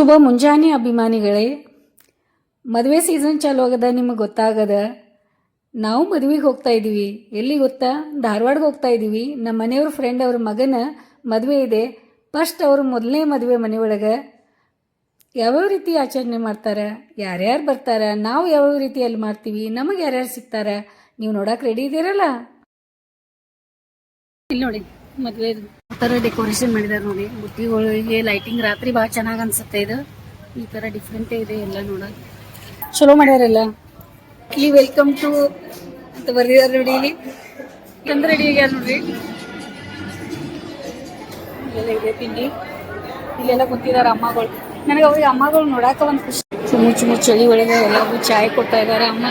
ಶುಭ ಮುಂಜಾನೆ ಅಭಿಮಾನಿಗಳೇ. ಮದುವೆ ಸೀಸನ್ ಚಾಲು ಆಗದ, ನಿಮಗೆ ಗೊತ್ತಾಗದ. ನಾವು ಮದುವೆಗೆ ಹೋಗ್ತಾ ಇದ್ದೀವಿ. ಎಲ್ಲಿ ಗೊತ್ತಾ? ಧಾರವಾಡಗೆ ಹೋಗ್ತಾ ಇದ್ದೀವಿ. ನಮ್ಮ ಮನೆಯವ್ರ ಫ್ರೆಂಡ್ ಅವ್ರ ಮಗನ ಮದುವೆ ಇದೆ. ಫಸ್ಟ್ ಅವರು ಮೊದಲನೇ ಮದುವೆ ಮನೆಯೊಳಗೆ ಯಾವ್ಯಾವ ರೀತಿ ಆಚರಣೆ ಮಾಡ್ತಾರೆ? ಯಾರ್ಯಾರು ಬರ್ತಾರೆ? ನಾವು ಯಾವ್ಯಾವ ರೀತಿಯಲ್ಲಿ ಮಾಡ್ತೀವಿ? ನಮಗೆ ಯಾರ್ಯಾರು ಸಿಗ್ತಾರೆ? ನೀವು ನೋಡಕ್ಕೆ ರೆಡಿ ಇದ್ದೀರಲ್ಲ ಇಲ್ಲಿ ನೋಡಿ. ಮದುವೆ ಥರ ಡೆಕೋರೇಷನ್ ಮಾಡಿದಾರೆ ನೋಡಿ. ಬುಟ್ಟಿಗಳಿಗೆ ಲೈಟಿಂಗ್ ರಾತ್ರಿ ಬಹಳ ಚೆನ್ನಾಗಿ ಅನ್ಸುತ್ತೆ ಇದು. ಈ ತರ ಡಿಫ್ರೆಂಟೇ ಇದೆ ಎಲ್ಲ ನೋಡೋದು ಚಲೋ ಮಾಡ್ಯಾರಲ್ಲ. ಇಲ್ಲಿ ವೆಲ್ಕಮ್ ಟು ಅಂತ ಬರ್ದಿದ್ದಾರೆ ನೋಡಿ ಇಲ್ಲಿ. ಚಂದ ರೆಡಿ ಆಗ್ಯಾರ ನೋಡ್ರಿ. ಇದೆ ತಿಂಡಿ. ಇಲ್ಲೆಲ್ಲ ಕೂತಿದ್ದಾರೆ ಅಮ್ಮಗಳು. ನನಗೆ ಅವ್ರಿಗೆ ಅಮ್ಮಗಳು ನೋಡಾಕ ಒಂದು ಖುಷಿ. ಚುಮು ಚುಮು ಚಳಿ ಒಳಗೆ ಎಲ್ಲರಿಗೂ ಚಾಯ್ ಕೊಡ್ತಾ ಇದ್ದಾರೆ ಅಮ್ಮ.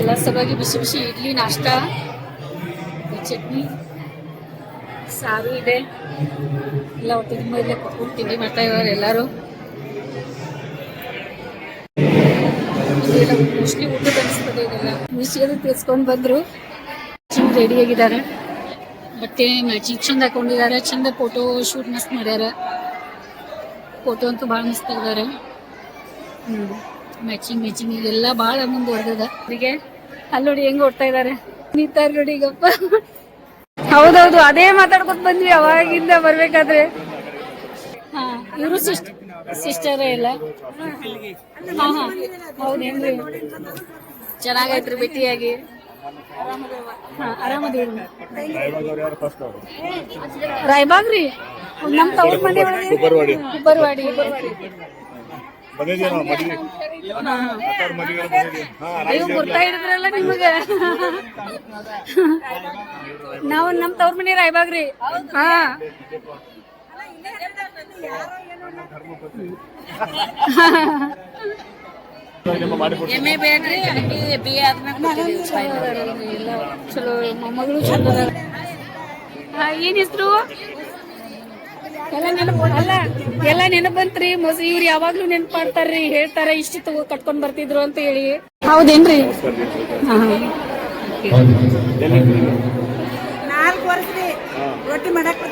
ಎಲ್ಲ ಸಲುವಾಗಿ ಬಿಸಿ ಬಿಸಿ ಇಡ್ಲಿ, ನಾಷ್ಟ, ಚಟ್ನಿ. ಸಾರು ಇದೆ. ಎಲ್ಲ ಹೊಟ್ಟೆ ತುಂಬ ಇಲ್ಲೇ ಕುತ್ಕೊಂಡು ತಿಂಡಿ ಮಾಡ್ತಾ ಇದ್ದಾರೆ ಎಲ್ಲರೂ. ಮೋಸ್ಟ್ಲಿ ಊಟ ಅನಿಸ್ತದೆ ಇದೆಲ್ಲ. ಮಿಶಿಯಲ್ಲಿ ತಿಳ್ಸ್ಕೊಂಡು ಬಂದ್ರು. ರೆಡಿ ಆಗಿದ್ದಾರೆ. ಬಟ್ಟೆ ಮ್ಯಾಚಿಂಗ್ ಚಂದ ಹಾಕೊಂಡಿದ್ದಾರೆ. ಚಂದ ಫೋಟೋ ಶೂಟ್ ಮಸ್ತ್ ಮಾಡ್ಯಾರ. ಫೋಟೋ ಅಂತೂ ಭಾಳ ಮಸ್ತ್ ತೆಗ್ದಾರೆ ಮ್ಯಾಚಿಂಗ್ ಮ್ಯಾಚಿಂಗ್ ಇದೆಲ್ಲ ಭಾಳ ಮುಂದುವರೆದ ಅವರಿಗೆ, ಅಲ್ಲಿ ನೋಡಿ ಹೆಂಗ್ ಓಡ್ತಾ ಇದ್ದಾರೆ. ನೀತಾರ ನೋಡಿ ಈಗಪ್ಪ ಹೌದೌದು ಅದೇ ಮಾತಾಡ್ಕೊತ ಬಂದ್ವಿ ಅವಾಗಿಂದ ಬರ್ಬೇಕಾದ್ರೆ. ಹಾ ಇವರು ಸಿಸ್ಟರ್ ಇಲ್ಲ. ಹಾ ಹಾ ಹೌದೇನ್ರಿ ಚೆನ್ನಾಗೈತ್ರಿ ಭೇಟಿಯಾಗಿ ಹಾ ಆರಾಮದೇವ್ರಿ ರಾಯಬಾಗ್ ರೀ ನಮ್ ತವ್ರ ಮನೆ ಒಳಗೆ? ಗುಬ್ಬರ್ವಾಡಿ. ಬಂದಿದ್ದೀವಿ ನಾವು ಮದುವೆ ಹಾ ಬಂದಿದ್ದೀವಿ ನೀವು ಗುರ್ತಾ ಹಿಡಿದ್ರಲ್ಲ ನಿಮಗ. ನಾವು ನಮ್ ತವ್ರ ಮನೆ ರಾಯ್ಬಾಗ್ರಿ. ಹಾ. ನಿಮ್ಮ ಎಮ್ಮೆ ಬೇಡ್ರಿ ಬಿ ಆದ್ಮೇಲೆ ಎಲ್ಲ ಚಲೋ ಮೊಮ್ಮಗಳು ಚಲೋ ಏನ್ ಹೆಸರು? ಎಲ್ಲ ನೆನಪು ಅಲ್ಲ ಎಲ್ಲ ನೆನಪು ಬಂತ್ರಿ ಮೊಸ ಇವ್ರು ಯಾವಾಗ್ಲೂ ನೆನಪು ಮಾಡ್ತಾರ್ರಿ ಹೇಳ್ತಾರ ಇಷ್ಟು ತಗೋ ಕಟ್ಕೊಂಡ್ ಬರ್ತಿದ್ರು ಅಂತ ಹೇಳಿ. ಹೌದೇನ್ರಿ? ನಾಲ್ಕು ವರ್ಷ ರೊಟ್ಟಿ ಮಾಡಕ್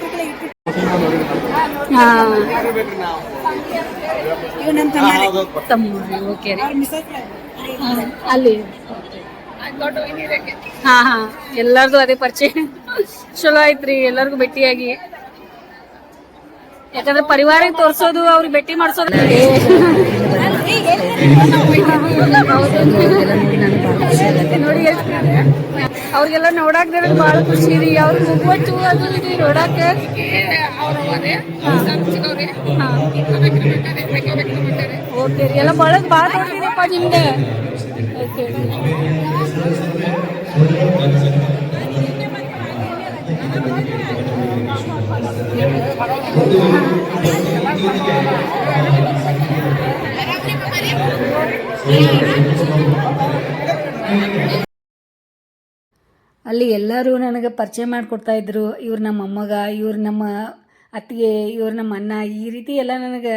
ಅಲ್ಲಿ. ಹಾ ಹಾ. ಎಲ್ಲಾರ್ದು ಅದೇ ಪರಿಚಯ. ಚಲೋ ಐತ್ರಿ ಎಲ್ಲಾರ್ಗು ಭೇಟಿಯಾಗಿ. ಯಾಕಂದ್ರೆ ಪರಿವಾರ ತೋರ್ಸೋದು, ಅವ್ರಿಗೆ ಭೇಟಿ ಮಾಡಿಸೋದು. ನೋಡಿ ಅವ್ರಿಗೆಲ್ಲ ನೋಡಾಕ್ ಬಹಳ ಖುಷಿ ರೀ. ಅವ್ರ ಮುಗ್ವಟ್ಟು ಅದು ಇದು ನೋಡಾಕ. ಓಕೆ ರೀ. ಎಲ್ಲ ಬಹಳ ಭಾಳ ನಿಮ್ದೆ ನಿಮ್ಗೆ. ಅಲ್ಲಿ ಎಲ್ಲರೂ ನನಗೆ ಪರಿಚಯ ಮಾಡಿಕೊಡ್ತಾ ಇದ್ರು. ಇವ್ರು ನಮ್ಮ ಅಮ್ಮಗ ಇವ್ರು ನಮ್ಮ ಅತ್ತಿಗೆ, ಇವ್ರು ನಮ್ಮ ಅಣ್ಣ, ಈ ರೀತಿ ಎಲ್ಲ ನನಗೆ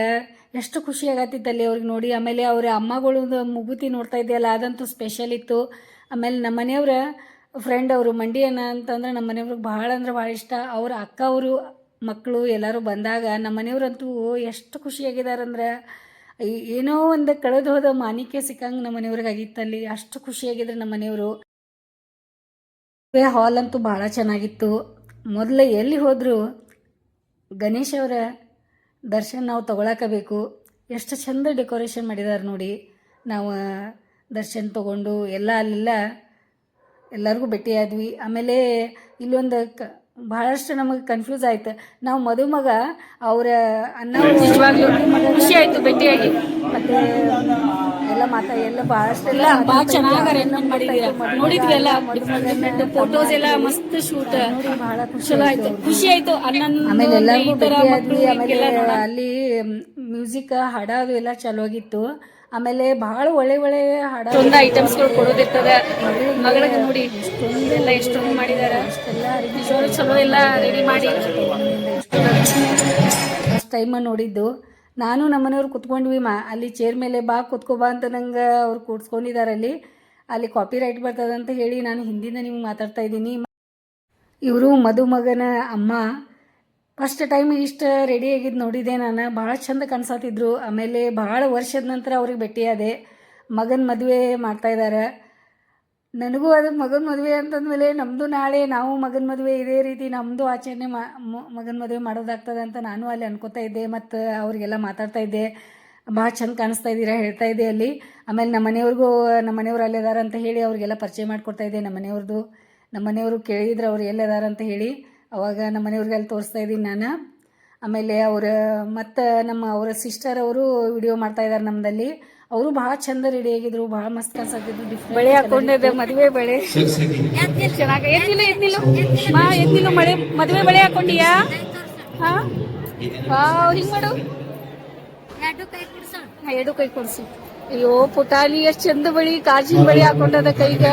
ಎಷ್ಟು ಖುಷಿ ಆಗತ್ತಿತ್ತು ಅಲ್ಲಿ ಅವ್ರಿಗೆ ನೋಡಿ. ಆಮೇಲೆ ಅವ್ರ ಅಮ್ಮಗಳು ಮುಗುತಿ ನೋಡ್ತಾ ಇದೆಯಲ್ಲ, ಅದಂತೂ ಸ್ಪೆಷಲ್ ಇತ್ತು. ಆಮೇಲೆ ನಮ್ಮ ಮನೆಯವ್ರ ಫ್ರೆಂಡ್ ಅವರು ಮಂಡಿ ಅಣ್ಣ ಅಂತಂದ್ರೆ ನಮ್ಮ ಮನೆಯವ್ರಿಗೆ ಭಾಳ ಅಂದ್ರೆ ಭಾಳ ಇಷ್ಟ. ಅವ್ರ ಅಕ್ಕ ಅವರು ಮಕ್ಕಳು ಎಲ್ಲರೂ ಬಂದಾಗ ನಮ್ಮ ಮನೆಯವ್ರಂತೂ ಎಷ್ಟು ಖುಷಿಯಾಗಿದ್ದಾರಂದ್ರೆ ಏನೋ ಒಂದು ಕಳೆದು ಹೋದ ಮಾನಿಕೆ ಸಿಕ್ಕಂಗೆ ನಮ್ಮ ಮನೆಯವ್ರಿಗೆ ಆಗಿತ್ತಲ್ಲಿ, ಅಷ್ಟು ಖುಷಿಯಾಗಿದ್ರು ನಮ್ಮ ಮನೆಯವರು. ಹಾಲ್ ಅಂತೂ ಭಾಳ ಚೆನ್ನಾಗಿತ್ತು. ಮೊದಲು ಎಲ್ಲಿ ಹೋದರೂ ಗಣೇಶ್ ಅವರ ದರ್ಶನ ನಾವು ತಗೊಳಕಬೇಕು. ಎಷ್ಟು ಚಂದ ಡೆಕೋರೇಷನ್ ಮಾಡಿದ್ದಾರೆ ನೋಡಿ. ನಾವು ದರ್ಶನ ತಗೊಂಡು ಎಲ್ಲ ಅಲ್ಲೆಲ್ಲ ಎಲ್ಲರಿಗೂ ಭೇಟಿಯಾದ್ವಿ. ಆಮೇಲೆ ಇಲ್ಲೊಂದು ಕ ಭಾಳಷ್ಟು ನಮಗೆ ಕನ್ಫ್ಯೂಸ್ ಆಯ್ತು. ನಾವು ಮದುಮಗ ಅವರ ಅನ್ನ ನಿಜವಾಗ್ಲೂ ಖುಷಿ ಆಯ್ತು ಭೇಟಿಯಾಗಿ. ಮತ್ತೆ ಎಲ್ಲ ಮಾತಾ ಎಲ್ಲ ಭಾಳಷ್ಟು ಎಲ್ಲ ಭಾಳ ಚೆನ್ನಾಗಿ ಮಾಡಿದ್ದೀರಾ ನೋಡಿದ್ವಿ ಎಲ್ಲ ಫೋಟೋಸ್ ಎಲ್ಲ ಮಸ್ತ್ ಶೂಟ್ ಭಾಳ ಖುಷಿ ಆಯ್ತು. ಖುಷಿ ಆಯ್ತು. ಆಮೇಲೆ ಎಲ್ಲರಿಗೂ ಭೇಟಿಯಾದ್ವಿ. ಆಮೇಲೆ ಅಲ್ಲಿ ಮ್ಯೂಸಿಕ್ ಹಾಡ ಅದು ಎಲ್ಲ ಚಲೋ ಆಗಿತ್ತು ಆಮೇಲೆ ಭಾಳ ಒಳ್ಳೆ ಒಳ್ಳೆ ಹಾಡ ಒಂದು ಐಟಮ್ಸ್ಗಳು ಕೊಡೋದಿರ್ತದೆ. ಮಗಳಿಗೆ ನೋಡಿ ಎಲ್ಲ ಎಷ್ಟೊಂದು ಮಾಡಿದಾರೆ. ಅಷ್ಟೆಲ್ಲ ಚಲೋ ಎಲ್ಲ ರೆಡಿ ಮಾಡಿ. ಫಸ್ಟ್ ಟೈಮ್ ನೋಡಿದ್ದು. ನಾನು ನಮ್ಮನೆಯವ್ರು ಕುತ್ಕೊಂಡ್ವಿ ಮಾ ಅಲ್ಲಿ ಚೇರ್ ಮೇಲೆ ಬಾ ಕುತ್ಕೋಬಾ ಅಂತ ನಂಗೆ ಅವ್ರು ಕೂಡ್ಸ್ಕೊಂಡಿದ್ದಾರೆ ಅಲ್ಲಿ. ಅಲ್ಲಿ ಕಾಪಿ ರೈಟ್ ಬರ್ತದಂತ ಅಂತ ಹೇಳಿ ನಾನು ಹಿಂದಿಂದ ನಿಮ್ಗೆ ಮಾತಾಡ್ತಾ ಇದ್ದೀನಿ. ಇವರು ಮದುಮಗನ ಅಮ್ಮ. ಫಸ್ಟ್ ಟೈಮ್ ಇಷ್ಟು ರೆಡಿ ಆಗಿದ್ದು ನೋಡಿದೆ ನಾನು. ಭಾಳ ಚಂದ ಕಾಣಿಸತ್ತಿದ್ರು ಆಮೇಲೆ ಭಾಳ ವರ್ಷದ ನಂತರ ಅವ್ರಿಗೆ ಭೇಟಿಯಾದೆ. ಮಗನ ಮದುವೆ ಮಾಡ್ತಾ ಇದ್ದಾರೆ ನನಗೂ ಅದು ಮಗನ ಮದುವೆ ಅಂತಂದಮೇಲೆ ನಮ್ಮದು ನಾಳೆ ನಾವು ಮಗನ ಮದುವೆ ಇದೇ ರೀತಿ ನಮ್ಮದು ಆಚರಣೆ ಮಾ ಮಗನ ಮದುವೆ ಮಾಡೋದಾಗ್ತದೆ ಅಂತ ನಾನು ಅಲ್ಲಿ ಅನ್ಕೋತಾ ಇದ್ದೆ. ಮತ್ತು ಅವರಿಗೆಲ್ಲ ಮಾತಾಡ್ತಾ ಇದ್ದೆ. ಭಾಳ ಚಂದ ಕಾಣಿಸ್ತಾ ಇದ್ದೀರಾ ಹೇಳ್ತಾ ಇದ್ದೆ ಅಲ್ಲಿ. ಆಮೇಲೆ ನಮ್ಮ ಮನೆಯವ್ರಿಗೂ, ನಮ್ಮ ಮನೆಯವ್ರು ಅಲ್ಲಿದ್ದಾರೆ ಅಂತ ಹೇಳಿ ಅವ್ರಿಗೆಲ್ಲ ಪರಿಚಯ ಮಾಡಿಕೊಡ್ತಾ ಇದ್ದೆ. ನಮ್ಮ ಮನೆಯವ್ರದ್ದು ನಮ್ಮ ಮನೆಯವರು ಕೇಳಿದ್ರು ಅವ್ರು ಎಲ್ಲಿದ್ದಾರೆ ಅಂತ ಹೇಳಿ. ಅವಾಗ ನಮ್ಮ ಮನೆಯವ್ರಿಗೆ ಅಲ್ಲಿ ತೋರಿಸ್ತಾ ಇದ್ದೀನಿ ನಾನು. ಆಮೇಲೆ ಅವರ ಮತ್ತು ನಮ್ಮ ಅವರ ಸಿಸ್ಟರ್ ಅವರು ವಿಡಿಯೋ ಮಾಡ್ತಾ ಇದ್ದಾರೆ ನಮ್ಮದಲ್ಲಿ ಅವರು ಭಾಳ ಚಂದ ರೆಡಿ ಆಗಿದ್ರು ಭಾಳ ಮಸ್ತ್ ಕಾಣಿಸ್ತಿದ್ರು ಬಳೆ ಹಾಕೊಂಡಿದ್ದೆ ಮದುವೆ ಬಳೆ. ಚೆನ್ನಾಗಿ ಮಾ ಎದ್ದಿಲ್ಲ ಮಳೆ ಮದುವೆ ಬಳೆ ಹಾಕೊಂಡಿಯಾ? ಹಾ? ಹಿಂಗ್ ಮಾಡು. ಹಾ, ಎರಡು ಕೈ ಕೊಡ್ಸು. ಅಯ್ಯೋ ಪುಟಾಲಿ ಎಷ್ಟು ಚಂದ ಬಳಿ ಕಾಜಿನ ಬಳಿ ಹಾಕೊಂಡದ ಕೈಗ.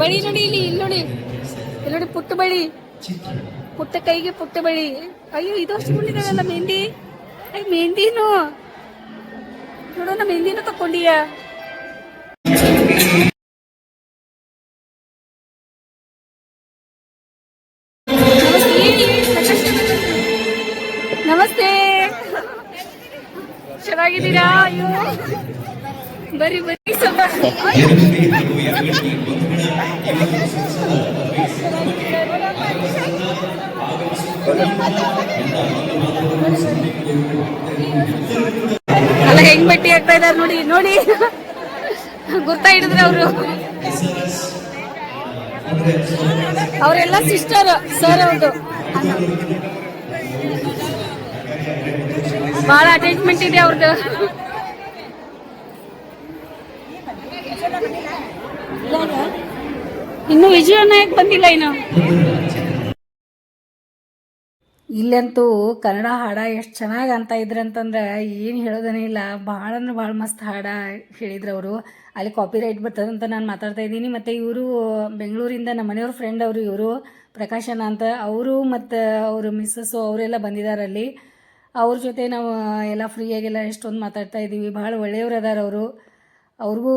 ಬಳಿ ನೋಡಿ ಇಲ್ಲಿ ಇಲ್ಲಿ ನೋಡಿ. ಇಲ್ಲಿ ನೋಡಿ ಪುಟ್ಟ ಬಳಿ. ಪುಟ್ಟ ಕೈಗೆ ಪುಟ್ಟ ಬಳಿ. ಅಯ್ಯೋ, ಇದು ಹಚ್ಕೊಂಡಿದ್ದಾರಲ್ಲ ಮೆಹಂದಿ ಅಯ್ಯ ಮೆಹಂದಿನೂ ನೋಡೋಣ ಮೆಹಂದಿನೂ ತಕೊಂಡಿಯಾ ಅಲ್ಲ ಹೆಂಗ್ ಭೇಟಿ ಆಗ್ತಾ ಇದಾರೆ ನೋಡಿ ನೋಡಿ. ಗುರ್ತಾ ಹಿಡಿದ್ರೆ ಅವರು. ಅವರೆಲ್ಲ ಸಿಸ್ಟರ್ ಸರ್ ಅವ್ರದ್ದು ಬಹಳ ಅಟ್ಯಾಚ್ಮೆಂಟ್ ಇದೆ ಅವ್ರದ್ದು ಇನ್ನು ವಿಜಯ ನಾಯಕ್ ಬಂದಿಲ್ಲ ಇನ್ನು. ಇಲ್ಲಂತೂ ಕನ್ನಡ ಹಾಡ ಎಷ್ಟು ಚೆನ್ನಾಗಿ ಅಂತ ಇದ್ರಂತಂದ್ರೆ ಏನು ಹೇಳೋದನೇ ಇಲ್ಲ. ಭಾಳ ಅಂದ್ರೆ ಭಾಳ ಮಸ್ತ್ ಹಾಡ ಹೇಳಿದ್ರು ಅವರು. ಅಲ್ಲಿ ಕಾಪಿ ರೈಟ್ ಬರ್ತದಂತ ನಾನು ಮಾತಾಡ್ತಾ ಇದ್ದೀನಿ. ಮತ್ತು ಇವರು ಬೆಂಗಳೂರಿಂದ ನಮ್ಮ ಮನೆಯವ್ರ ಫ್ರೆಂಡ್ ಅವರು ಇವರು, ಪ್ರಕಾಶನ ಅಂತ. ಅವರು ಮತ್ತು ಅವರು ಮಿಸ್ಸಸ್ಸು ಅವರೆಲ್ಲ ಬಂದಿದ್ದಾರೆ ಅಲ್ಲಿ. ಅವ್ರ ಜೊತೆ ನಾವು ಎಲ್ಲ ಫ್ರೀಯಾಗೆಲ್ಲ ಎಷ್ಟೊಂದು ಮಾತಾಡ್ತಾ ಇದ್ದೀವಿ. ಭಾಳ ಒಳ್ಳೆಯವ್ರು ಅದಾರ ಅವರು. ಅವ್ರಿಗೂ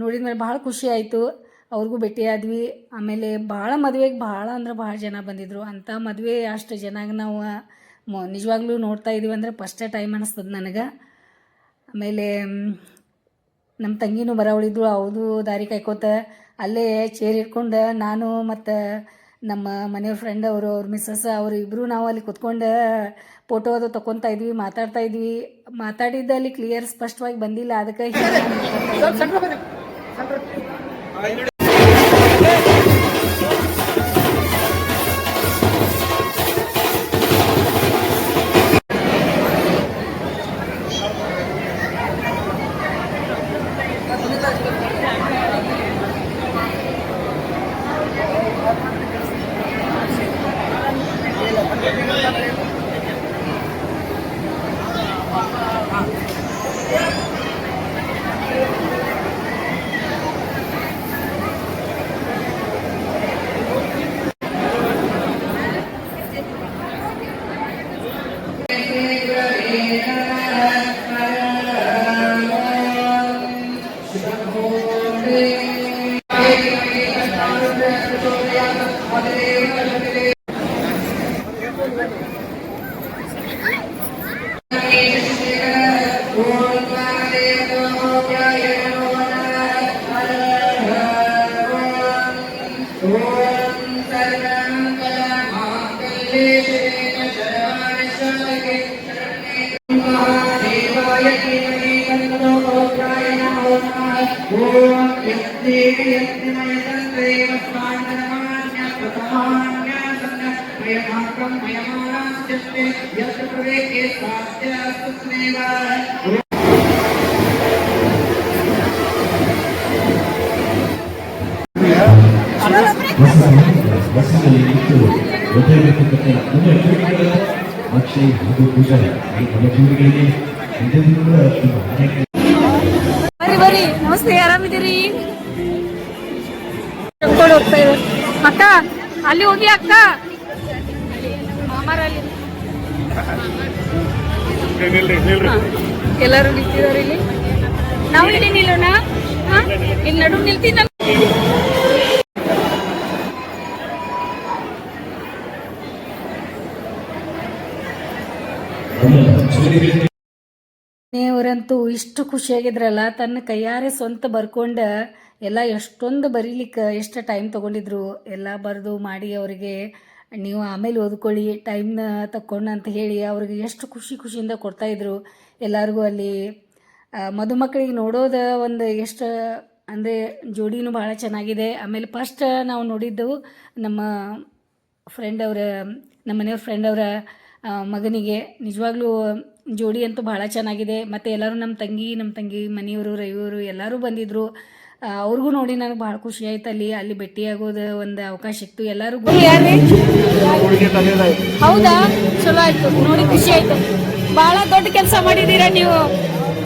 ನೋಡಿದ ಮೇಲೆ ಭಾಳ ಖುಷಿ ಆಯಿತು. ಅವ್ರಿಗೂ ಭೇಟಿಯಾದ್ವಿ ಆಮೇಲೆ ಭಾಳ ಮದುವೆಗೆ ಭಾಳ ಅಂದ್ರೆ ಭಾಳ ಜನ ಬಂದಿದ್ದರು ಅಂಥ ಮದುವೆ ಅಷ್ಟು ಜನಾಗ ನಾವು ಮ, ನಿಜವಾಗ್ಲೂ ನೋಡ್ತಾ ಇದೀವಿ ಅಂದರೆ ಫಸ್ಟೇ ಟೈಮ್ ಅನ್ನಿಸ್ತದೆ ನನಗೆ. ಆಮೇಲೆ ನಮ್ಮ ತಂಗಿನೂ ಬರವಳಿದ್ರು ಅವ್ರದ್ದು ದಾರಿ ಕಾಯ್ಕೋತ ಅಲ್ಲೇ ಚೇರ್ ಇಟ್ಕೊಂಡು ನಾನು ಮತ್ತು ನಮ್ಮ ಮನೆಯವ್ರ ಫ್ರೆಂಡ್ ಅವರು, ಅವ್ರ ಮಿಸ್ಸಸ್ ಅವರು ಇಬ್ಬರು ನಾವು ಅಲ್ಲಿ ಕುತ್ಕೊಂಡು ಫೋಟೋ ಅದು ತಗೊತಾ ಇದ್ವಿ ಮಾತಾಡ್ತಾ ಇದ್ವಿ. ಮಾತಾಡಿದ್ದ ಕ್ಲಿಯರ್ ಸ್ಪಷ್ಟವಾಗಿ ಬಂದಿಲ್ಲ ಅದಕ್ಕೆ ಒದ್ದಾಡಬೇಕಂತ ಮುಂದೆ ಅಕ್ಷಯ್ ಹಾಗೂ ಪೂಜಾರಿ ನಮ್ಮ ನಮಸ್ತೆ ಅಕ್ಕ, ಅಲ್ಲಿ ಹೋಗಿ ಅಕ್ಕ. ಮಾಮಾರ ಅಲ್ಲಿ ನಿಲ್ರಿ ನಿಲ್ರಿ ಎಲ್ಲರೂ ನಿಂತಿದ್ದಾರೆ ಇಲ್ಲಿ. ನಾವು ಇಲ್ಲಿ ನಿಲ್ಲೋಣ? ಇಲ್ಲಿ ನಡು ನಿಲ್ತೀನಿ ಮನೆಯವರಂತೂ ಇಷ್ಟು ಖುಷಿಯಾಗಿದ್ರಲ್ಲ, ತನ್ನ ಕೈಯಾರೆ ಸ್ವಂತ ಬರ್ಕೊಂಡ ಎಲ್ಲ ಎಷ್ಟೊಂದು ಬರೀಲಿಕ್ಕೆ, ಎಷ್ಟು ಟೈಮ್ ತಗೊಂಡಿದ್ರು, ಎಲ್ಲ ಬರೆದು ಮಾಡಿ ಅವರಿಗೆ ನೀವು ಆಮೇಲೆ ಓದ್ಕೊಳ್ಳಿ ಟೈಮ್ನ ತಕ್ಕೊಂಡು ಅಂತ ಹೇಳಿ ಅವ್ರಿಗೆ ಎಷ್ಟು ಖುಷಿ ಖುಷಿಯಿಂದ ಕೊಡ್ತಾಯಿದ್ರು ಎಲ್ಲರಿಗೂ ಅಲ್ಲಿ ಮದುಮಕ್ಕಳಿಗೆ ನೋಡೋದ ಒಂದು ಎಷ್ಟು, ಅಂದರೆ ಜೋಡಿನೂ ಭಾಳ ಚೆನ್ನಾಗಿದೆ. ಆಮೇಲೆ ಫಸ್ಟ್ ನಾವು ನೋಡಿದ್ದು ನಮ್ಮ ಫ್ರೆಂಡ್ ಅವರ, ನಮ್ಮ ಮನೆಯವ್ರ ಫ್ರೆಂಡ್ ಅವರ ಮಗನಿಗೆ ನಿಜವಾಗ್ಲೂ ಜೋಡಿ ಅಂತೂ ಭಾಳ ಚೆನ್ನಾಗಿದೆ. ಮತ್ತು ಎಲ್ಲರೂ ನಮ್ಮ ತಂಗಿ ನಮ್ಮ ತಂಗಿ ಮನೆಯವರು ರವಿಯವರು ಎಲ್ಲರೂ ಬಂದಿದ್ದರು ಅವ್ರಿಗೂ ನೋಡಿ ನನಗೆ ಭಾಳ ಖುಷಿ ಆಯ್ತು ಅಲ್ಲಿ. ಅಲ್ಲಿ ಭೇಟಿಯಾಗೋದು ಒಂದು ಅವಕಾಶ ಇತ್ತು. ಎಲ್ಲರೂ ಹೌದಾ? ಚಲೋ ಆಯ್ತು. ನೋಡಿ ಖುಷಿ ಆಯ್ತು. ಬಹಳ ದೊಡ್ಡ ಕೆಲಸ ಮಾಡಿದ್ದೀರಾ ನೀವು.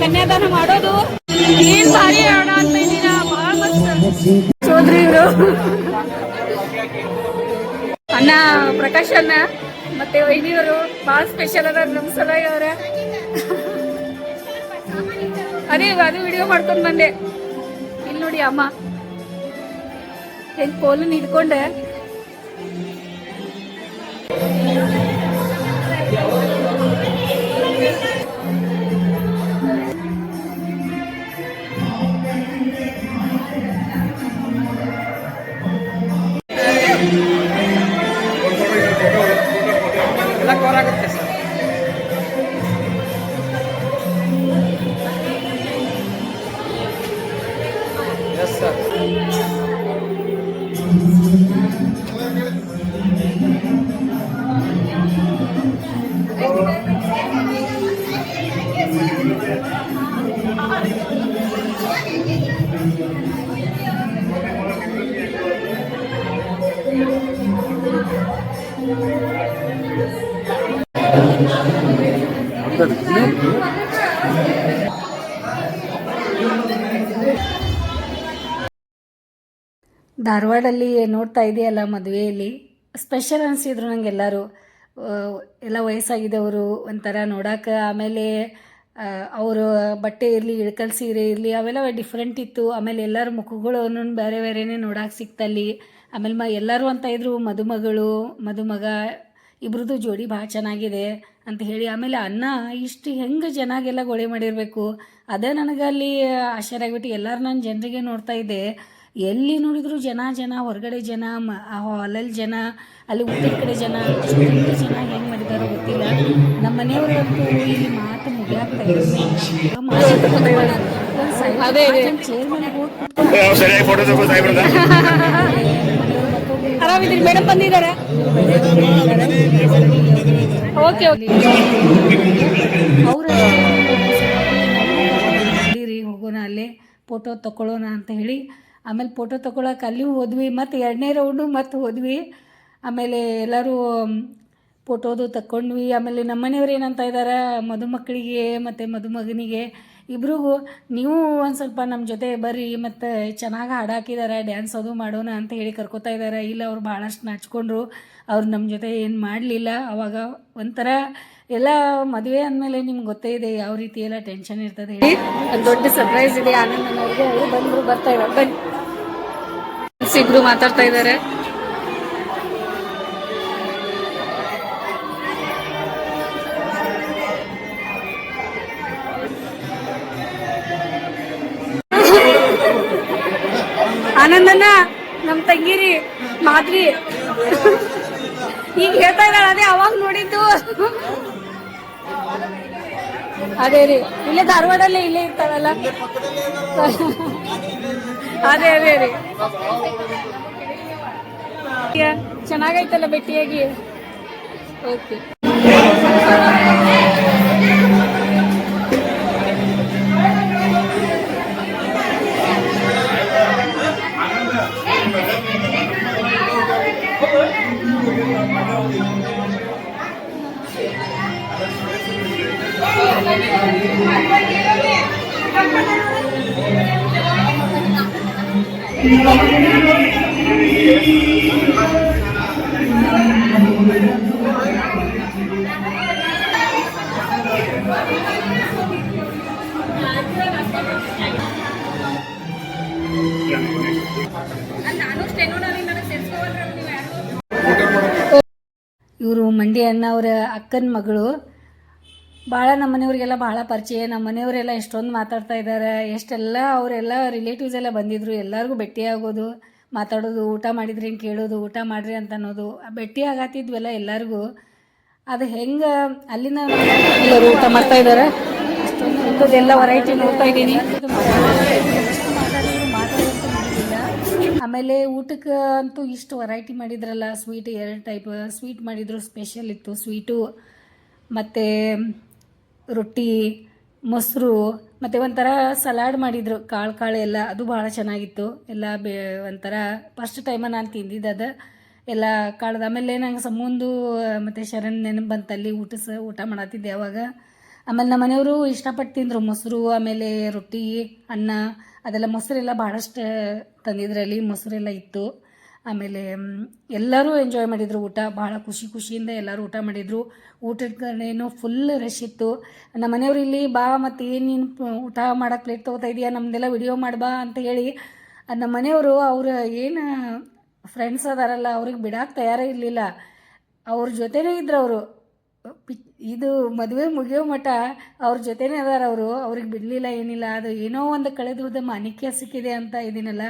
ಕನ್ಯಾದಾನ ಮಾಡೋದು? ಏನ್ ಭಾರಿ ಆಡ ಅಂತ ಭಾಳ ಅಣ್ಣ ಪ್ರಕಾಶ್ ಅಣ್ಣ, ಮತ್ತೆ ವೈನಿಯವರು ಬಹಳ ಸ್ಪೆಷಲ್ ಅದ ನಮ್ ಸಲಹೆ ಅವ್ರ. ಅದೇ ಅದು ವಿಡಿಯೋ ಮಾಡ್ಕೊಂಡು ಬಂದೆ. ಇಲ್ಲಿ ನೋಡಿ ಅಮ್ಮ. ಹೆಂಗ್ ಕೋಲನ್ ಹಿಡ್ಕೊಂಡೆ? ಧಾರವಾಡಲ್ಲಿ ನೋಡ್ತಾ ಇದೆಯಲ್ಲ ಮದುವೆಯಲ್ಲಿ? ಸ್ಪೆಷಲ್ ಅನಿಸಿದ್ರು ನಂಗೆ ಎಲ್ಲರೂ ಎಲ್ಲ ವಯಸ್ಸಾಗಿದ್ದವರು ಒಂಥರ ನೋಡಕ್ಕೆ ಆಮೇಲೆ ಅವರು ಬಟ್ಟೆ ಇರಲಿ, ಇಳ್ಕಲ್ ಸೀರೆ ಇರಲಿ, ಅವೆಲ್ಲ ಡಿಫ್ರೆಂಟ್ ಇತ್ತು. ಆಮೇಲೆ ಎಲ್ಲರ ಮುಖಗಳು ಒಂದೊಂದು ಬೇರೆ ಬೇರೆನೇ ನೋಡಕ್ಕೆ ಸಿಕ್ತಲ್ಲಿ. ಆಮೇಲೆ ಮ, ಎಲ್ಲರೂ ಅಂತ ಇದ್ರು ಮದುಮಗಳು, ಮದುಮಗ ಇಬ್ರದ್ದು ಜೋಡಿ ಭಾಳ ಚೆನ್ನಾಗಿದೆ ಅಂತ ಹೇಳಿ. ಆಮೇಲೆ ಅನ್ನ ಇಷ್ಟು ಹೆಂಗೆ ಚೆನ್ನಾಗೆಲ್ಲ ಗೋಳೆ ಮಾಡಿರಬೇಕು. ಅದೇ ನನಗೆ ಅಲ್ಲಿ ಆಶ್ಚರ್ಯ ಆಗಿಬಿಟ್ಟು ಎಲ್ಲರೂ ನಾನು ಜನರಿಗೆ ನೋಡ್ತಾ ಇದ್ದೆ. ಎಲ್ಲಿ ನೋಡಿದ್ರು ಜನ ಜನ ಹೊರಗಡೆ ಜನ ಮ ಆ ಹಾಲಲ್ಲಿ ಜನ ಅಲ್ಲಿ ಉತ್ತರ ಕಡೆ ಜನ ಅಷ್ಟೊಂದು ಜನ ಹೆಂಗೆ ಮಾಡಿದಾರೋ ಗೊತ್ತಿಲ್ಲ. ನಮ್ಮ ಮನೆಯವ್ರಂತೂ ಇಲ್ಲಿ ಮಾತು ಮುಗಿಯಾಗ್ತಾ ಇದೆ. ಮೇಡಮ್ ಬಂದಿದ್ದಾರೆ? ಓಕೆ ಓಕೆ ಅವ್ರ ಹೋಗೋಣ ಅಲ್ಲೇ ಫೋಟೋ ತಗೊಳ್ಳೋಣ ಅಂತ ಹೇಳಿ ಆಮೇಲೆ ಫೋಟೋ ತೊಗೊಳಕ್ಕೆ ಅಲ್ಲಿ ಹೋದ್ವಿ, ಮತ್ತು ಎರಡನೇ ರೌಂಡು ಮತ್ತು ಹೋದ್ವಿ. ಆಮೇಲೆ ಎಲ್ಲರೂ ಫೋಟೋದು ತಕ್ಕೊಂಡ್ವಿ. ಆಮೇಲೆ ನಮ್ಮ ಮನೆಯವ್ರು ಏನಂತ ಇದ್ದಾರೆ ಮದುಮಕ್ಕಳಿಗೆ ಮತ್ತು ಮದುಮಗನಿಗೆ. ಇಬ್ರಿಗೂ ನೀವು ಒಂದು ಸ್ವಲ್ಪ ನಮ್ಮ ಜೊತೆ ಬರ್ರಿ, ಮತ್ತು ಚೆನ್ನಾಗಿ ಹಾಡು ಡ್ಯಾನ್ಸ್ ಅದು ಮಾಡೋಣ ಅಂತ ಹೇಳಿ ಕರ್ಕೋತಾ ಇದ್ದಾರೆ ಇಲ್ಲ, ಅವ್ರು ಭಾಳಷ್ಟು ನಾಚ್ಕೊಂಡ್ರು, ಅವ್ರು ನಮ್ಮ ಜೊತೆ ಏನು ಮಾಡಲಿಲ್ಲ. ಅವಾಗ ಒಂಥರ ಎಲ್ಲ ಮದುವೆ ಅಂದಮೇಲೆ ನಿಮ್ಗೆ ಗೊತ್ತೇ ಇದೆ, ಯಾವ ರೀತಿ ಎಲ್ಲ ಟೆನ್ಷನ್ ಇರ್ತದೆ ಹೇಳಿ. ದೊಡ್ಡ ಸರ್ಪ್ರೈಸ್ ಇದೆ. ಆನಂದ್ ಅವರು ಬಂದರು, ಬರ್ತಾ ಇದ್ದಾರೆ ಬನ್ನಿ. ಇಬ್ರು ಮಾತಾಡ್ತಾ ಇದ್ದಾರೆ ನಮ್ ತಂಗಿರಿ ಮಾದ್ರಿ. ಈಗ ಹೇಳ್ತಾ ಇದ್ದಾಳ, ಅದೇ ಅವಾಗ ನೋಡಿದ್ದು. ಅದೇ ರೀ, ಇಲ್ಲೇ ಧಾರವಾಡಲ್ಲೇ ಇಲ್ಲೇ ಇರ್ತಾವಲ್ಲ ಅದೇ ಅದೇ ರೀ. ಚೆನ್ನಾಗೈತಲ್ಲ ಭೇಟಿಯಾಗಿ ಓಕೆ ಇವರು ಮಂಡಿ ಅಣ್ಣ ಅವರ ಅಕ್ಕನ ಮಗಳು. ಭಾಳ ನಮ್ಮ ಮನೆಯವ್ರಿಗೆಲ್ಲ ಭಾಳ ಪರಿಚಯ. ನಮ್ಮ ಮನೆಯವರೆಲ್ಲ ಎಷ್ಟೊಂದು ಮಾತಾಡ್ತಾ ಇದ್ದಾರೆ ಎಷ್ಟೆಲ್ಲ ಅವರೆಲ್ಲ ರಿಲೇಟಿವ್ಸ್ ಎಲ್ಲ ಬಂದಿದ್ರು. ಎಲ್ಲರಿಗೂ ಭೇಟಿಯಾಗೋದು ಮಾತಾಡೋದು, ಊಟ ಮಾಡಿದ್ರಿ ಹಿಂಗೆ ಕೇಳೋದು, ಊಟ ಮಾಡ್ರಿ ಅಂತ ಅನ್ನೋದು, ಭೇಟಿ ಆಗತ್ತಿದ್ವಲ್ಲ ಎಲ್ಲರಿಗೂ. ಅದು ಹೆಂಗೆ ಅಲ್ಲಿನ ಎಲ್ಲರೂ ಊಟ ಮಾಡ್ತಾ ಇದ್ದಾರೆ ಎಲ್ಲ ವೆರೈಟಿ ನೋಡ್ತಾ ಇದ್ದೀನಿ. ಆಮೇಲೆ ಊಟಕ್ಕೆ ಅಂತೂ ಇಷ್ಟು ವೆರೈಟಿ ಮಾಡಿದ್ರಲ್ಲ ಸ್ವೀಟ್ ಎರಡು ಟೈಪ್ ಸ್ವೀಟ್ ಮಾಡಿದ್ರು ಸ್ಪೆಷಲ್ ಇತ್ತು ಸ್ವೀಟು ಮತ್ತು ರೊಟ್ಟಿ, ಮೊಸರು, ಮತ್ತು ಒಂಥರ ಸಲಾಡ್ ಮಾಡಿದರು. ಕಾಳು ಕಾಳು ಎಲ್ಲ, ಅದು ಭಾಳ ಚೆನ್ನಾಗಿತ್ತು. ಎಲ್ಲ ಬೇ, ಒಂಥರ ಫಸ್ಟ್ ಟೈಮ ನಾನು ತಿಂದಿದ್ದು ಅದು. ಎಲ್ಲ ಕಾಳ್ದು, ಆಮೇಲೆ ನಂಗೆ ಸಮುಂದು ಮತ್ತು ಶರಣ್ ನೆನಪು ಬಂತಲ್ಲಿ ಊಟ ಸ ಊಟ ಮಾಡತ್ತಿದ್ದೆ ಅವಾಗ. ಆಮೇಲೆ ನಮ್ಮ ಮನೆಯವರು ಇಷ್ಟಪಟ್ಟು ತಿಂದರು. ಮೊಸರು, ಆಮೇಲೆ ರೊಟ್ಟಿ, ಅನ್ನ, ಅದೆಲ್ಲ ಮೊಸರೆಲ್ಲ ಭಾಳಷ್ಟು ತಂದಿದ್ರಲ್ಲಿ ಮೊಸರೆಲ್ಲ ಇತ್ತು. ಆಮೇಲೆ ಎಲ್ಲರೂ ಎಂಜಾಯ್ ಮಾಡಿದರು ಊಟ. ಭಾಳ ಖುಷಿ ಖುಷಿಯಿಂದ ಎಲ್ಲರೂ ಊಟ ಮಾಡಿದರು. ಊಟದ ಕಡೆನೂ ಫುಲ್ ರಶ್ ಇತ್ತು. ನಮ್ಮ ಮನೆಯವರು ಇಲ್ಲಿ, ಬಾ, ಮತ್ತು ಏನೇನು ನೀನು ಪ- ಊಟ ಮಾಡೋಕ್ಕೆ ಪ್ಲೇಟ್ ತೊಗೋತಾ ಇದೆಯಾ? ನಮ್ಮದೆಲ್ಲ ವಿಡಿಯೋ ಮಾಡ್ಬಾ ಅಂತ ಹೇಳಿ, ನಮ್ಮ ಮನೆಯವರು ಅವ್ರ ಏನು ಫ್ರೆಂಡ್ಸ್ ಅದಾರಲ್ಲ, ಅವ್ರಿಗೆ ಬಿಡಕ್ಕೆ ತಯಾರೇ ಇರಲಿಲ್ಲ. ಅವ್ರ ಜೊತೆನೇ ಇದ್ರು ಅವರು. ಇದು ಮದುವೆ ಮುಗಿಯೋ ಮಠ, ಅವ್ರ ಜೊತೆನೇ ಅದಾರ ಅವರು. ಅವ್ರಿಗೆ ಬಿಡಲಿಲ್ಲ, ಏನಿಲ್ಲ. ಅದು ಏನೋ ಒಂದು ಕಳೆದು ಹೋದ ಸಿಕ್ಕಿದೆ ಅಂತ ಇದೀನಲ್ಲ.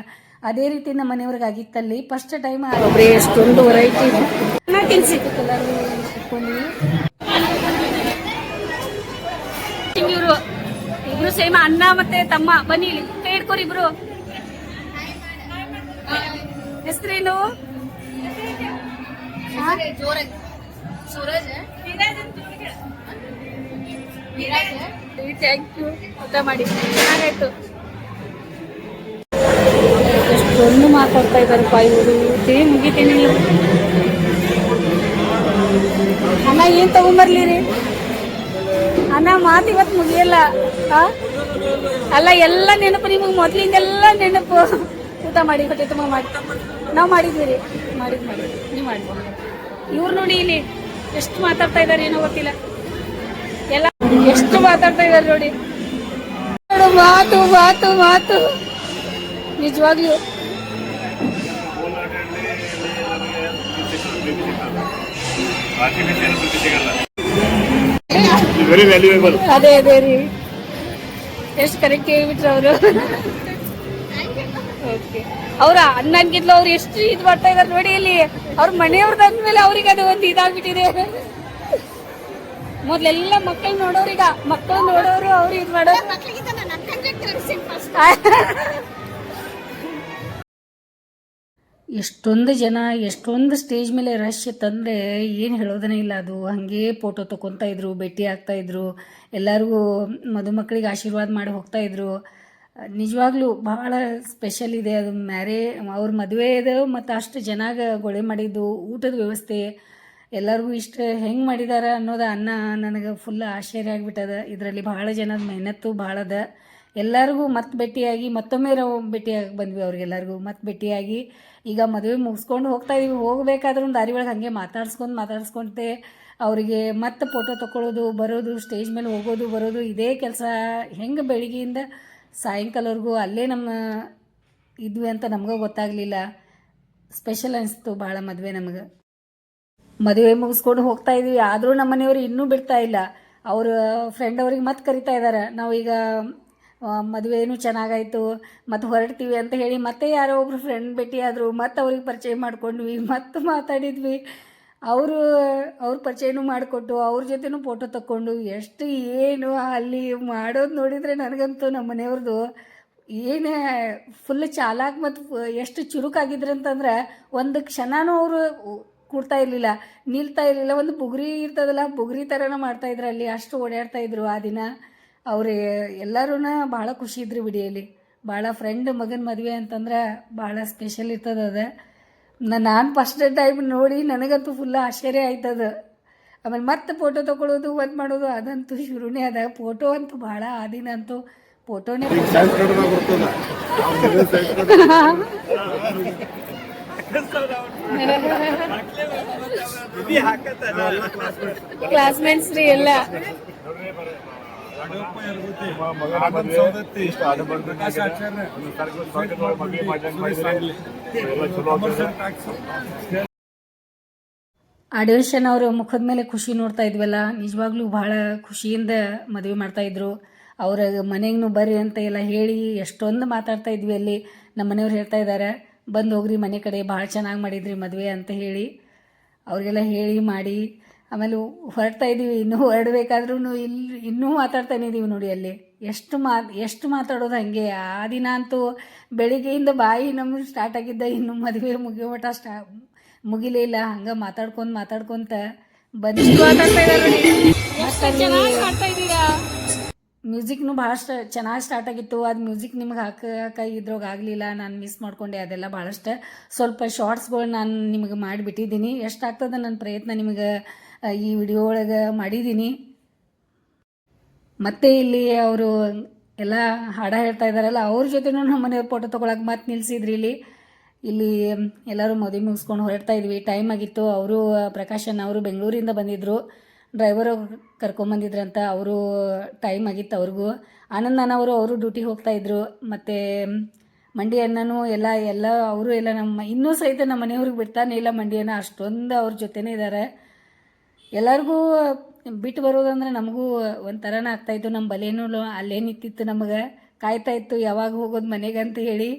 ಅದೇ ರೀತಿ ನಮ್ಮ ಮನೆಯವ್ರಿಗೆ ಆಗಿತ್ತಲ್ಲಿ ಫಸ್ಟ್ ಟೈಮ್ ಎಷ್ಟೊಂದು ವೆರೈಟಿ ಇವರು ಇಬ್ರು ಸೇಮ ಅಣ್ಣ ಮತ್ತೆ ತಮ್ಮ ಬನ್ನಿ ಇಲ್ಲಿ. ಕೈ ಹಿಡ್ಕೊರಿ ಇಬ್ರು ಹೆಸರೇನು? ಥ್ಯಾಂಕ್ ಯು ಊಟ ಮಾಡಿ ಚೆನ್ನಾಗಾಯ್ತು ಎಷ್ಟೊಂದು ಮಾತಾಡ್ತಾ ಇದ್ದಾರೆ ಇವರು. ಸೇಮ್ ಮುಗಿತೀನಿ ಅಣ್ಣ ಏನ್ ತಗೊಂಬರ್ಲಿ ರೀ ಅಣ್ಣ ಮಾತು ಇವತ್ತು ಮುಗಿಯಲ್ಲ? ಅಲ್ಲ ಎಲ್ಲ ನೆನಪು ನಿಮಗೆ ಮೊದಲಿಂದೆಲ್ಲ ನೆನಪು. ಊಟ ಮಾಡಿ ಹೊಟ್ಟೆ ತುಂಬ ಮಾಡಿ. ನಾವು ಮಾಡಿದ್ವಿ ರೀ ಮಾಡಿದ್. ಮಾಡಿ ನೀವು ಮಾಡಿದ್ವಿ ಇವ್ರು ನೋಡಿ ಇಲ್ಲಿ ಎಷ್ಟು ಮಾತಾಡ್ತಾ ಇದ್ದಾರೆ ಏನೋ ಗೊತ್ತಿಲ್ಲ. ಎಲ್ಲ ಎಷ್ಟು ಮಾತಾಡ್ತಾ ಇದ್ದಾರೆ ನೋಡು, ಮಾತು ಮಾತು ಮಾತು. ನಿಜವಾಗ್ಲೂ ಆರ್ಟಿಫಿಷಿಯಲ್ ಪ್ರೀತಿ ಸಿಗಲ್ಲ ವೆರಿ ವ್ಯಾಲ್ಯೂಯೇಬಲ್ ಅದೇ ಅದೇ ರೀ. ಎಷ್ಟು ಕರೆಕ್ಟ್ ಹೇಳ್ಬಿಟ್ರು ಅವರು? ಓಕೆ ಅವ್ರ ಅಣ್ಣನ್ಗಿದ್ಲು ಅವ್ರು ಎಷ್ಟು ಇದು ಮಾಡ್ತಾ ಇದಾರೆ ನೋಡಿ ಇಲ್ಲಿ. ಅವ್ರ ಮನೆಯವ್ರದ್ದು ಅಂದ್ಮೇಲೆ ಅವ್ರಿಗೆ ಅದು ಒಂದು ಇದಾಗ್ಬಿಟ್ಟಿದೆ. ಮೊದ್ಲೆಲ್ಲ ಮಕ್ಕಳು ನೋಡೋರಿಗ ಮಕ್ಕಳು ನೋಡೋರು ಅವ್ರು ಇದು ಮಾಡೋರು. ಎಷ್ಟೊಂದು ಜನ, ಎಷ್ಟೊಂದು ಸ್ಟೇಜ್ ಮೇಲೆ ರಶ್ ತಂದರೆ ಏನು ಹೇಳೋದನೇ ಇಲ್ಲ ಅದು. ಹಾಗೆ ಫೋಟೋ ತೊಗೊತಾ ಇದ್ರು, ಭೇಟಿ ಆಗ್ತಾ ಇದ್ರು, ಎಲ್ಲರಿಗೂ ಮದುಮಕ್ಕಳಿಗೆ ಆಶೀರ್ವಾದ ಮಾಡಿ ಹೋಗ್ತಾ ಇದ್ರು. ನಿಜವಾಗ್ಲೂ ಭಾಳ ಸ್ಪೆಷಲ್ ಇದೆ ಅದು ಮ್ಯಾರೇ ಅವ್ರ ಮದುವೆ ಇದೆ ಮತ್ತು ಅಷ್ಟು ಜನಾಗ ಗೊಳೆ ಮಾಡಿದ್ದು, ಊಟದ ವ್ಯವಸ್ಥೆ, ಎಲ್ಲರಿಗೂ ಇಷ್ಟು ಹೆಂಗೆ ಮಾಡಿದಾರ ಅನ್ನೋದು ಅನ್ನ ನನಗೆ ಫುಲ್ ಆಶ್ಚರ್ಯ ಆಗಿಬಿಟ್ಟದ. ಇದರಲ್ಲಿ ಭಾಳ ಜನದ ಮೆಹನತ್ತು ಭಾಳ ಅದ. ಎಲ್ಲರಿಗೂ ಮತ್ತೆ ಭೇಟಿಯಾಗಿ ಮತ್ತೊಮ್ಮೆ ನಾವು ಭೇಟಿಯಾಗಿ ಬಂದ್ವಿ ಅವ್ರಿಗೆಲ್ಲರಿಗೂ. ಮತ್ತೆ ಭೇಟಿಯಾಗಿ ಈಗ ಮದುವೆ ಮುಗಿಸ್ಕೊಂಡು ಹೋಗ್ತಾ ಇದೀವಿ. ಹೋಗಬೇಕಾದ್ರೂ ದಾರಿ ಒಳಗೆ ಹಾಗೆ ಮಾತಾಡ್ಸ್ಕೊಂಡು ಮಾತಾಡ್ಸ್ಕೊಂತೆ ಅವರಿಗೆ ಮತ್ತೆ ಫೋಟೋ ತಗೊಳ್ಳೋದು ಬರೋದು ಸ್ಟೇಜ್ ಮೇಲೆ ಹೋಗೋದು, ಬರೋದು, ಇದೇ ಕೆಲಸ. ಹೆಂಗೆ ಬೆಳಿಗ್ಗೆಯಿಂದ ಸಾಯಂಕಾಲವರೆಗೂ ಅಲ್ಲೇ ನಮ್ಮ ಇದ್ವಿ ಅಂತ ನಮಗೂ ಗೊತ್ತಾಗಲಿಲ್ಲ. ಸ್ಪೆಷಲ್ ಅನಿಸ್ತು ಭಾಳ ಮದುವೆ ನಮಗೆ. ಮದುವೆ ಮುಗಿಸ್ಕೊಂಡು ಹೋಗ್ತಾ ಇದೀವಿ. ಆದರೂ ನಮ್ಮ ಮನೆಯವರು ಇನ್ನೂ ಬಿಡ್ತಾ ಇಲ್ಲ. ಅವ್ರ ಫ್ರೆಂಡ್ ಅವ್ರಿಗೆ ಮತ್ತೆ ಕರಿತಾ ಇದ್ದಾರೆ ನಾವೀಗ ಮದುವೆನೂ ಚೆನ್ನಾಗಾಯಿತು. ಮತ್ತು ಹೊರಡ್ತೀವಿ ಅಂತ ಹೇಳಿ ಮತ್ತೆ ಯಾರೋ ಒಬ್ರು ಫ್ರೆಂಡ್ ಭೇಟಿಯಾದರು, ಮತ್ತು ಅವ್ರಿಗೆ ಪರಿಚಯ ಮಾಡ್ಕೊಂಡ್ವಿ, ಮತ್ತು ಮಾತಾಡಿದ್ವಿ. ಅವರು, ಅವ್ರ ಪರಿಚಯನೂ ಮಾಡಿಕೊಟ್ಟು, ಅವ್ರ ಜೊತೆನೂ ಫೋಟೋ ತಕ್ಕೊಂಡು ಎಷ್ಟು ಏನು ಅಲ್ಲಿ ಮಾಡೋದು ನೋಡಿದರೆ ನನಗಂತೂ ನಮ್ಮ ಮನೆಯವ್ರದ್ದು ಏನೇ ಫುಲ್ ಚಾಲಾಕ್ ಮತ್ತು ಎಷ್ಟು ಚುರುಕಾಗಿದ್ರಂತಂದ್ರೆ ಒಂದು ಕ್ಷಣನೂ ಅವರು ಕೂಡ್ತಾ ಇರಲಿಲ್ಲ. ನಿಲ್ತಾ ಇರಲಿಲ್ಲ. ಒಂದು ಬುಗುರಿ ಇರ್ತದಲ್ಲ, ಬುಗುರಿ ಥರನೂ ಮಾಡ್ತಾಯಿದ್ರು ಅಲ್ಲಿ. ಅಷ್ಟು ಓಡಾಡ್ತಾ ಇದ್ರು ಆ ದಿನ. ಅವ್ರು ಎಲ್ಲರೂ ಭಾಳ ಖುಷಿ ಇದ್ರು ಬಿಡಿಯಲ್ಲಿ ಭಾಳ ಫ್ರೆಂಡ್ ಮಗನ ಮದುವೆ ಅಂತಂದ್ರೆ ಭಾಳ ಸ್ಪೆಷಲ್ ಇರ್ತದ ಅದು. ನಾನು ಫಸ್ಟ್ ಟೈಮ್ ನೋಡಿ ನನಗಂತೂ ಫುಲ್ ಆಶ್ಚರ್ಯ ಆಯ್ತದ. ಆಮೇಲೆ ಮತ್ತೆ ಫೋಟೋ ತಗೊಳ್ಳೋದು ಒಂದು ಮಾಡೋದು ಅದಂತೂ ಶುರುನೇ ಅದ. ಫೋಟೋ ಅಂತೂ ಭಾಳ ಆದಿನ ದಿನ ಅಂತೂ ಫೋಟೋನೇ ಕ್ಲಾಸ್ಮೇಟ್ಸ್ ರೀ ಎಲ್ಲ. ಆಡಿಯೇಷನ್ ಅವರ ಮುಖದ ಮೇಲೆ ಖುಷಿ ನೋಡ್ತಾ ಇದ್ವಲ್ಲ, ನಿಜವಾಗ್ಲೂ ಬಹಳ ಖುಷಿಯಿಂದ ಮದುವೆ ಮಾಡ್ತಾ ಇದ್ರು. ಅವ್ರ ಮನೆಗೂ ಬರ್ರಿ ಅಂತ ಎಲ್ಲ ಹೇಳಿ ಎಷ್ಟೊಂದು ಮಾತಾಡ್ತಾ ಇದ್ವಿ ಅಲ್ಲಿ. ನಮ್ಮ ಮನೆಯವ್ರು ಹೇಳ್ತಾ ಇದ್ದಾರೆ ಬಂದು ಹೋಗ್ರಿ ಮನೆ ಕಡೆ ಭಾಳ ಚೆನ್ನಾಗಿ ಮಾಡಿದ್ರಿ ಮದುವೆ ಅಂತ ಹೇಳಿ. ಅವರಿಗೆಲ್ಲ ಹೇಳಿ ಮಾಡಿ ಆಮೇಲೆ ಹೊರಡ್ತಾ ಇದ್ದೀವಿ ಇನ್ನೂ ಹೊರಡ್ಬೇಕಾದ್ರೂ ಇಲ್ಲಿ ಇನ್ನೂ ಮಾತಾಡ್ತಾನೆ ಇದೀವಿ ನೋಡಿ ಅಲ್ಲಿ. ಎಷ್ಟು ಮಾ, ಎಷ್ಟು ಮಾತಾಡೋದು ಹಾಗೆ. ಆ ದಿನ ಅಂತೂ ಬೆಳಿಗ್ಗೆಯಿಂದ ಬಾಯಿ ನಮ್ಗೆ ಸ್ಟಾರ್ಟ್ ಆಗಿದ್ದ, ಇನ್ನು ಮದುವೆ ಮುಗಿಯೋ ಮಠ ಸ್ಟಾ ಮುಗಿಲೇ ಇಲ್ಲ. ಹಂಗೆ ಮಾತಾಡ್ಕೊಂತ ಮಾತಾಡ್ಕೊಂತ ಬಂದು ಮ್ಯೂಸಿಕ್ನು ಭಾಳಷ್ಟು ಚೆನ್ನಾಗಿ ಸ್ಟಾರ್ಟ್ ಆಗಿತ್ತು. ಅದು ಮ್ಯೂಸಿಕ್ ನಿಮ್ಗೆ ಹಾಕಕ್ಕೆ ಇದ್ರೊಳಗೆ ಆಗಲಿಲ್ಲ. ನಾನು ಮಿಸ್ ಮಾಡ್ಕೊಂಡೆ ಅದೆಲ್ಲ ಭಾಳಷ್ಟು. ಸ್ವಲ್ಪ ಶಾರ್ಟ್ಸ್ಗಳು ನಾನು ನಿಮಗೆ ಮಾಡಿಬಿಟ್ಟಿದ್ದೀನಿ. ಎಷ್ಟಾಗ್ತದೆ ನನ್ನ ಪ್ರಯತ್ನ ನಿಮಗೆ? ಈ ವಿಡಿಯೋ ಒಳಗೆ ಮಾಡಿದ್ದೀನಿ ಮತ್ತೆ ಇಲ್ಲಿ ಅವರು ಎಲ್ಲ ಹಾಡ ಹೇಳ್ತಾ ಇದ್ದಾರಲ್ಲ, ಅವ್ರ ಜೊತೆನೂ ನಮ್ಮ ಮನೆಯವ್ರ ಫೋಟೋ ತೊಗೊಳಕ್ಕೆ ಮತ್ತೆ ನಿಲ್ಲಿಸಿದ್ರಿ ಇಲ್ಲಿ. ಇಲ್ಲಿ ಎಲ್ಲರೂ ಮದುವೆ ಮುಗಿಸ್ಕೊಂಡು ಹೊರಡ್ತಾ ಇದ್ವಿ ಟೈಮ್ ಆಗಿತ್ತು. ಅವರು ಪ್ರಕಾಶನ್ ಅವರು ಬೆಂಗಳೂರಿಂದ ಬಂದಿದ್ದರು ಡ್ರೈವರು ಕರ್ಕೊಂಬಂದಿದ್ರಂತ ಅವರು ಟೈಮ್ ಆಗಿತ್ತು ಅವ್ರಿಗೂ. ಆನಂದ್ ಅವರು ಅವರು ಡ್ಯೂಟಿಗೆ ಹೋಗ್ತಾ ಇದ್ರು. ಮತ್ತು ಮಂಡಿ ಅಣ್ಣನೂ ಎಲ್ಲ ಎಲ್ಲ, ಅವರು ಎಲ್ಲ ನಮ್ಮ, ಇನ್ನೂ ಸಹಿತ ನಮ್ಮ ಮನೆಯವ್ರಿಗೆ ಬಿಡ್ತಾನೆ ಇಲ್ಲ ಮಂಡಿ ಅಣ್ಣ. ಅಷ್ಟೊಂದು ಅವ್ರ ಜೊತೆನೇ ಇದ್ದಾರೆ ಎಲ್ಲರಿಗೂ ಬಿಟ್ಟು ಬರೋದಂದ್ರೆ ನಮಗೂ ಒಂಥರನ ಆಗ್ತಾಯಿತ್ತು ನಮ್ಮ ಬಲೇನೂ ಅಲ್ಲೇ ನಿಂತಿತ್ತು ನಮಗೆ. ಕಾಯ್ತಾ ಇತ್ತು ಯಾವಾಗ ಹೋಗೋದು ಮನೆಗೆ ಅಂತ ಹೇಳಿ.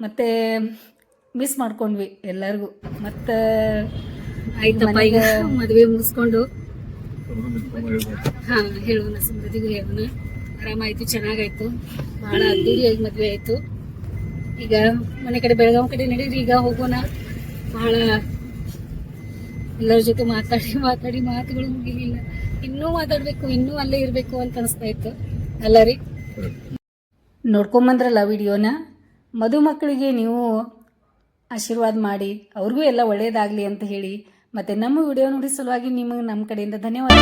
ಮತ್ತು ಮಿಸ್ ಮಾಡ್ಕೊಂಡ್ವಿ ಎಲ್ಲರಿಗೂ. ಮತ್ತು ಆಯ್ತಪ್ಪ ಈಗ ಮದುವೆ ಮುಗಿಸ್ಕೊಂಡು ಹಾಂ ಹೇಳೋಣ ಸಮೃದ್ಧಿಗೂ ಹೇಳೋಣ. ಆರಾಮಾಯಿತು ಚೆನ್ನಾಗಾಯ್ತು. ಭಾಳ ಅದ್ದೂರಿಯಾಗಿ ಮದುವೆ ಆಯಿತು. ಈಗ ಮನೆ ಕಡೆ ಬೆಳಗಾವಿ ಕಡೆ ನಡೀರಿ ಈಗ ಹೋಗೋಣ. ಭಾಳ ಎಲ್ಲರ ಜೊತೆ ಮಾತಾಡಿ ಮಾತಾಡಿ ಮಾತುಗಳು ಮುಗಿಲಿಲ್ಲ. ಇನ್ನೂ ಮಾತಾಡಬೇಕು, ಇನ್ನೂ ಅಲ್ಲೇ ಇರಬೇಕು ಅಂತ ಅನಿಸ್ತಾ ಇತ್ತು. ಅಲ್ಲ ರೀ? ನೋಡ್ಕೊಂಬಂದ್ರಲ್ಲ ವಿಡಿಯೋನ? ಮದುಮಕ್ಕಳಿಗೆ ನೀವು ಆಶೀರ್ವಾದ ಮಾಡಿ, ಅವ್ರಿಗೂ ಎಲ್ಲ ಒಳ್ಳೆಯದಾಗಲಿ ಅಂತ ಹೇಳಿ. ಮತ್ತು ನಮ್ಮ ವಿಡಿಯೋ ನೋಡಿ ಸಲುವಾಗಿ ನಿಮಗೆ ನಮ್ಮ ಕಡೆಯಿಂದ ಧನ್ಯವಾದ.